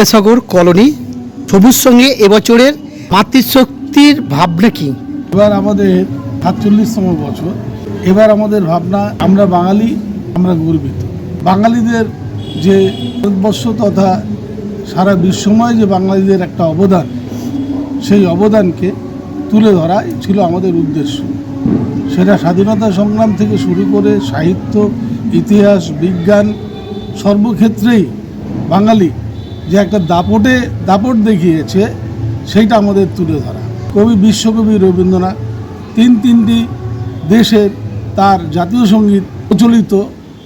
Vidyasagar colony, সবুজ সঙ্গে এবছরের মাতৃশক্তির ভাবনা কি? এবার আমাদের সাতচল্লিশতম বছর। এবার আমাদের ভাবনা, আমরা বাঙালি, আমরা গর্বিত। বাঙালিদের যে ভারতবর্ষ তথা সারা বিশ্বময় যে বাঙালিদের একটা অবদান, সেই অবদানকে তুলে ধরাই ছিল আমাদের উদ্দেশ্য। সেটা স্বাধীনতা সংগ্রাম থেকে শুরু করে সাহিত্য, ইতিহাস, বিজ্ঞান, সর্বক্ষেত্রেই বাঙালি যে একটা দাপটে, দাপট দেখিয়েছে, সেইটা আমাদের তুলে ধরা। কবি বিশ্বকবি রবীন্দ্রনাথ, তিন তিনটি দেশের তার জাতীয় সংগীত প্রচলিত।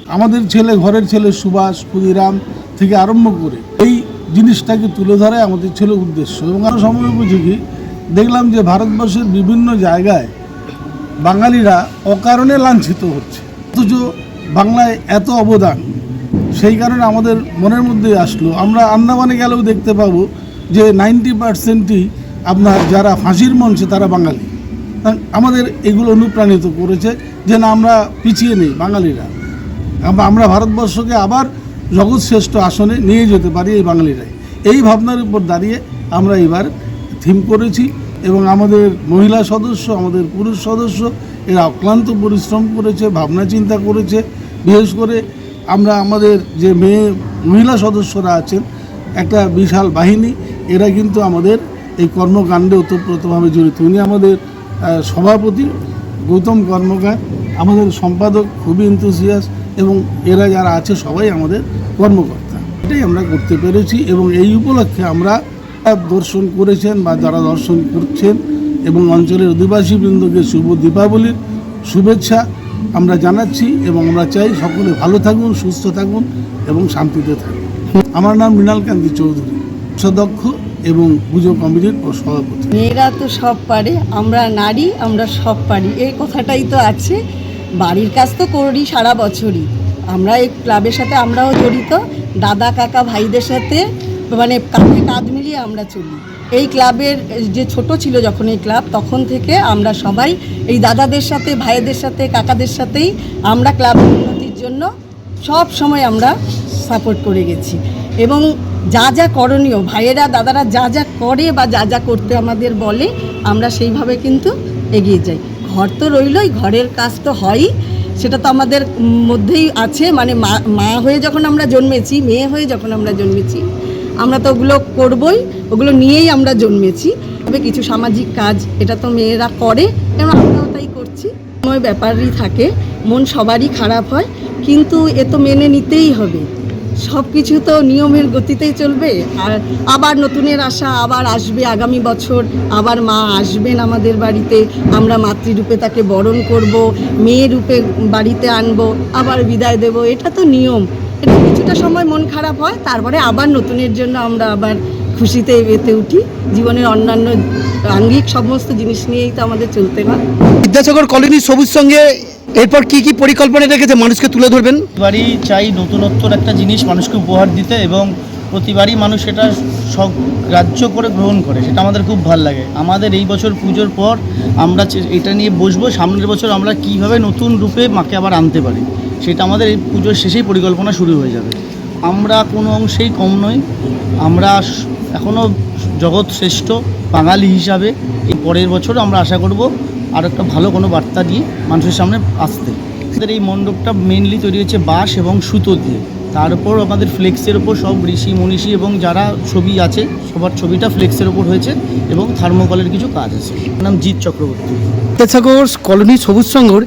আমাদের ছেলে, ঘরের ছেলে সুভাষ, ক্ষুদিরাম থেকে আরম্ভ করে এই জিনিসটাকে তুলে ধরাই আমাদের ছিল উদ্দেশ্য। এবং আরও সময় উপযোগী দেখলাম যে ভারতবর্ষের বিভিন্ন জায়গায় বাঙালিরা অকারণে লাঞ্ছিত হচ্ছে। অথচ বাংলায় এত অবদান সেই কারণে আমাদের মনের মধ্যে আসলো। আমরা আন্দামানে গেলেও দেখতে পাবো যে নাইনটি পার্সেন্টই আপনার যারা ফাঁসির মঞ্চে তারা বাঙালি। আমাদের এগুলো অনুপ্রাণিত করেছে যে না, আমরা পিছিয়ে নেই বাঙালিরা। আমরা ভারতবর্ষকে আবার জগৎশ্রেষ্ঠ আসনে নিয়ে যেতে পারি এই বাঙালিরাই। এই ভাবনার উপর দাঁড়িয়ে আমরা এবার থিম করেছি এবং আমাদের মহিলা সদস্য, আমাদের পুরুষ সদস্য এরা অক্লান্ত পরিশ্রম করেছে, ভাবনা চিন্তা করেছে। বিশেষ করে আমরা আমাদের যে মেয়ে, মহিলা সদস্যরা আছেন, একটা বিশাল বাহিনী, এরা কিন্তু আমাদের এই কর্মকাণ্ডে ওতপ্রোতভাবে জড়িত। উনি আমাদের সভাপতি গৌতম কর্মকার, আমাদের সম্পাদক, খুবই এনথুসিয়াস এবং এরা যারা আছে সবাই আমাদের কর্মকর্তা। এটাই আমরা করতে পেরেছি, এবং এই উপলক্ষে আমরা দর্শন করেছেন বা যারা দর্শন করছেন, এবং অঞ্চলের অধিবাসী বৃন্দকে শুভ দীপাবলির শুভেচ্ছা আমরা জানাচ্ছি এবং আমরা চাই সকলে ভালো থাকুন, সুস্থ থাকুন এবং শান্তিতে থাকুন। আমার নাম মৃণাল কান্তি চৌধুরী সদক্ষ এবং পুজো কমিটির সভাপতি। মেয়েরা তো সব পারে, আমরা নারী, আমরা সব পারি। এই কথাটাই তো আছে। বাড়ির কাজ তো করি সারা বছরই। আমরা এই ক্লাবের সাথে আমরাও জড়িত। দাদা, কাকা, ভাইদের সাথে মানে কাঁধে কাঁধ মিলিয়ে আমরা চলি। এই ক্লাবের যে ছোট ছিল যখন এই ক্লাব, তখন থেকে আমরা সবাই এই দাদাদের সাথে, ভাইদের সাথে, কাকাদের সাথেই আমরা ক্লাবের উন্নতির জন্য সব সময় আমরা সাপোর্ট করে গেছি। এবং যা যা করণীয়, ভাইয়েরা, দাদারা যা যা করে বা যা যা করতে আমাদের বলে, আমরা সেইভাবে কিন্তু এগিয়ে যাই। ঘর তো রইলই, ঘরের কাজ তো হয়ই। সেটা তো আমাদের মধ্যেই আছে। মানে মা হয়ে যখন আমরা জন্মেছি, মেয়ে হয়ে যখন আমরা জন্মেছি আমরা তো ওগুলো করবই, ওগুলো নিয়েই আমরা জন্মেছি। তবে কিছু সামাজিক কাজ, এটা তো মেয়েরা করে এবং আমরাও তাই করছি? সময় ব্যাপারই থাকে, মন সবারই খারাপ হয়, কিন্তু এ তো মেনে নিতেই হবে। সব কিছু তো নিয়মের গতিতেই চলবে, আর আবার নতুনের আশা আবার আসবে আগামী বছর, আবার মা আসবেন আমাদের বাড়িতে, আমরা মাতৃরূপে তাকে বরণ করব মেয়ে রূপে বাড়িতে আনব, আবার বিদায় দেব, এটা তো নিয়ম। এটা কিছুটা সময় মন খারাপ হয় তারপরে আবার নতুনের জন্য আমরা আবার খুশিতে মেতে উঠি। জীবনের অন্যান্য আঙ্গিক সমস্ত জিনিস নিয়েই তো আমাদের চলতে হয়। বিদ্যাসাগর কলোনি সবুজ সঙ্গে এরপর কি কি পরিকল্পনা রেখেছে? মানুষকে তুলে ধরবেন? প্রতিবারই চাই নতুনত্বর একটা জিনিস মানুষকে উপহার দিতে এবং প্রতিবারই মানুষ সেটা সব গ্রাহ্য করে গ্রহণ করে সেটা আমাদের খুব ভালো লাগে। আমাদের এই বছর পুজোর পর আমরা এটা নিয়ে বসবো সামনের বছর আমরা কীভাবে নতুন রূপে মাকে আবার আনতে পারি। সেটা আমাদের এই পুজোর শেষেই পরিকল্পনা শুরু হয়ে যাবে। আমরা কোনো অংশেই কম নই। আমরা এখনও জগৎ শ্রেষ্ঠ, বাঙালি হিসাবে এই পরের বছর আমরা আশা করব আর একটা ভালো কোনো বার্তা দিয়ে মানুষের সামনে আসতে। আমাদের এই মণ্ডপটা মেনলি তৈরি হচ্ছে বাঁশ এবং সুতো দিয়ে। তার উপর আমাদের ফ্লেক্সের ওপর সব ঋষি, মনীষী এবং যারা ছবি আছে, সবার ছবিটা ফ্লেক্সের ওপর হয়েছে এবং থার্মোকলের কিছু কাজ আছে। নাম জিৎ চক্রবর্তী। বিদ্যাসাগর কলোনি সবুজ সংঘর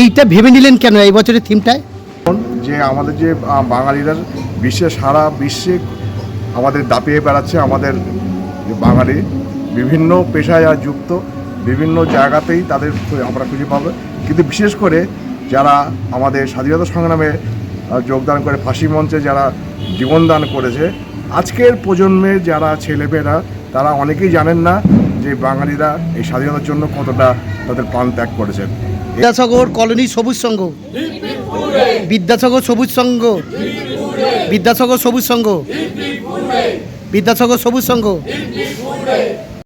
এইটা ভেবে নিলেন কেন এই বছরের থিমটায়? যে আমাদের যে বাঙালিরা বিশ্বে, সারা বিশ্বে আমাদের দাপিয়ে বেড়াচ্ছে, আমাদের বাঙালি বিভিন্ন পেশায় যারা যুক্ত, বিভিন্ন জায়গাতেই তাদের আমরা খুঁজে পাবো। কিন্তু বিশেষ করে যারা আমাদের স্বাধীনতা সংগ্রামে যোগদান করে, ফাঁসি মঞ্চে যারা জীবনদান করেছে, আজকের প্রজন্মের যারা ছেলেমেয়েরা, তারা অনেকেই জানেন না যে বাঙালিরা এই স্বাধীনতার জন্য কতটা তাদের প্রাণ ত্যাগ করেছেন। বিদ্যাসাগর কলোনি সবুজ সংঘ। বিদ্যাসাগর সবুজ সংঘ। বিদ্যাসাগর সবুজ সংঘ। বিদ্যাসাগর সবুজ সংঘ।